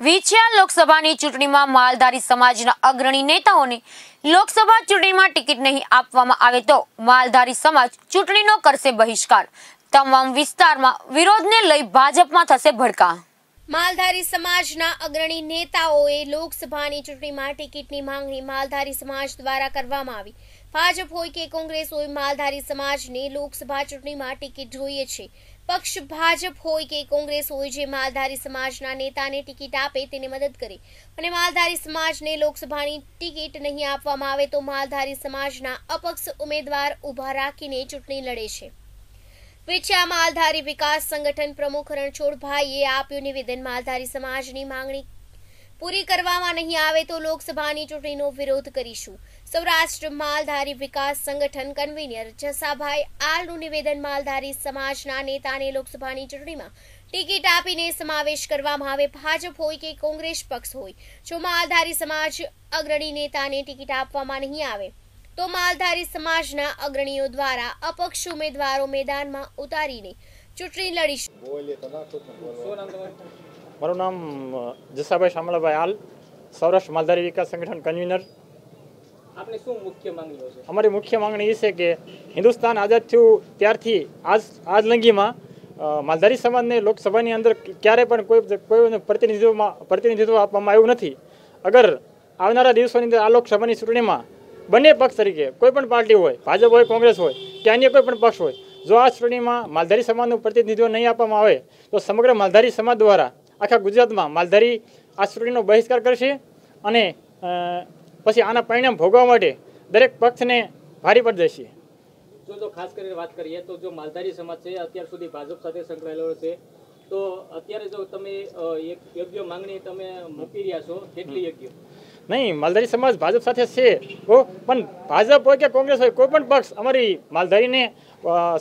વિછિયા લોકસભાની ચૂંટણીમાં માલધારી સમાજના અગ્રણી નેતાઓને લોકસભા ચૂંટણીમાં ટિકિટ નહીં આપવામાં આવે તો માલધારી સમાજ ચૂંટણીનો કરશે બહિષ્કાર. તમામ વિસ્તારમાં વિરોધને લઈ ભાજપમાં થશે ભડકા. માલધારી સમાજના અગ્રણી નેતાઓએ લોકસભાની ચૂંટણીમાં ટિકિટની માંગણી માલધારી સમાજ દ્વારા કરવામાં આવી. ભાજપ હોય કે કોંગ્રેસ હોય, માલધારી સમાજને લોકસભા ચૂંટણીમાં ટિકિટ જોઈએ છે. પક્ષ ભાજપ હોય કે કોંગ્રેસ હોય જે માલધારી સમાજના નેતાને ટિકિટ આપે તેને મદદ કરે અને માલધારી સમાજને લોકસભાની ટિકિટ નહીં આપવામાં આવે તો માલધારી સમાજના અપક્ષ ઉમેદવાર ઊભા રાખીને ચૂંટણી લડે છે. વિછા માલધારી વિકાસ સંગઠન પ્રમુખ રણછોડભાઈએ આપ્યું નિવેદન. માલધારી સમાજની માંગણી પૂરી કરવામાં નહીં આવે તો લોકસભાની ચૂંટણીનો વિરોધ કરીશું. સૌરાષ્ટ્ર માલધારી વિકાસ સંગઠન કન્વીનર જસાભાઈ આલનું નિવેદન. માલધારી સમાજના નેતાને લોકસભાની ચૂંટણીમાં ટિકિટ આપીને સમાવેશ કરવામાં આવે. ભાજપ હોય કે કોંગ્રેસ પક્ષ હોય, જો માલધારી સમાજ અગ્રણી નેતાને ટિકિટ આપવામાં નહીં આવે તો માલધારી સમાજના અગ્રણીઓ દ્વારા અપક્ષ ઉમેદવારો મેદાનમાં ઉતારીને ચૂંટણી લડીશું મારું નામ જસાભાઈ શામળાભાઈ હાલ સૌરાષ્ટ્ર માલધારી વિકાસ સંગઠન કન્વીનર. આપની શું મુખ્ય માંગણીઓ છે? અમારી મુખ્ય માંગણી એ છે કે હિન્દુસ્તાન આઝાદ થયું ત્યારથી આજ આજ લંગીમાં માલધારી સમાજને લોકસભાની અંદર ક્યારે પણ કોઈ કોઈ પ્રતિનિધિત્વમાં પ્રતિનિધિત્વ આપવામાં આવ્યું નથી. અગર આવનારા દિવસોની અંદર આ લોકસભાની ચૂંટણીમાં બંને પક્ષ તરીકે કોઈ પણ પાર્ટી હોય ભાજપ હોય કોંગ્રેસ હોય કે અન્ય કોઈ પણ પક્ષ હોય જો આ ચૂંટણીમાં માલધારી સમાજનું પ્રતિનિધિત્વ નહીં આપવામાં આવે તો સમગ્ર માલધારી સમાજ દ્વારા આખા ગુજરાતમાં માલધારી આ ચૂંટણીનો બહિષ્કાર કરશે અને પછી આના પરિણામ ભોગવવા માટે દરેક પક્ષને ભારી પડ જશે. જો જો ખાસ કરીને વાત કરીએ તો જો માલધારી સમાજ છે અત્યાર સુધી ભાજપ સાથે સંકળાયેલો છે તો અત્યારે જો તમે એક યોગ્ય માંગણી તમે મૂકી રહ્યા છો કેટલી યોગ્ય? નહીં માલધારી સમાજ ભાજપ સાથે છે. પણ ભાજપ હોય કે કોંગ્રેસ હોય કોઈ પણ પક્ષ અમારી માલધારીને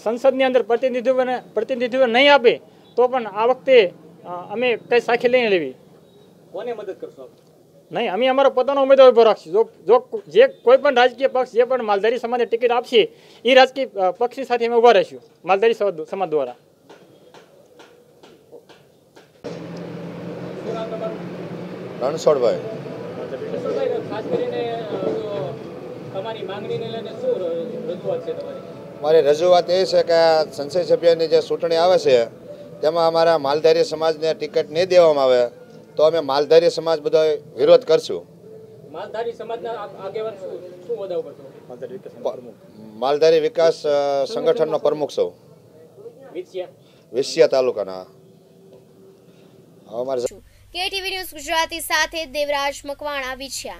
સંસદની અંદર પ્રતિનિધિત્વ પ્રતિનિધિત્વ નહીં આપે તો પણ આ વખતે અમે કઈ સાખી લઈને લેવી. કોને મદદ કરશો નહીં અમે અમારો પોતાનો ઉમેદવાર ઊભો રાખશું. જો જો જે કોઈ પણ રાજકીય પક્ષ જે પણ માલધારી સમાજને ટિકિટ આપશે એ રાજકીય પક્ષની સાથે અમે ઊભા રહીશું માલધારી સમાજ સમાજ દ્વારા. રણછોડભાઈ. મારી રજૂઆત એ છે કે આ સંસદ સભ્યની જે ચૂંટણી આવે છે તેમાં અમારા માલધારી સમાજને ટિકિટ નહીં દેવામાં આવે તો અમે માલધારી સમાજ બધો વિરોધ કરશું. માલધારી વિકાસ સંગઠનનો પ્રમુખ છું. વિછિયા વિસિયા તાલુકાના. અમારે કેટીવી ન્યૂઝ ગુજરાતી સાથે દેવરાજ મકવાણા વિછ્યા.